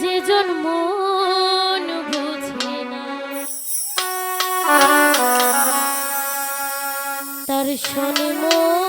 যে জন্ম বুঝে না। তার শোনে মন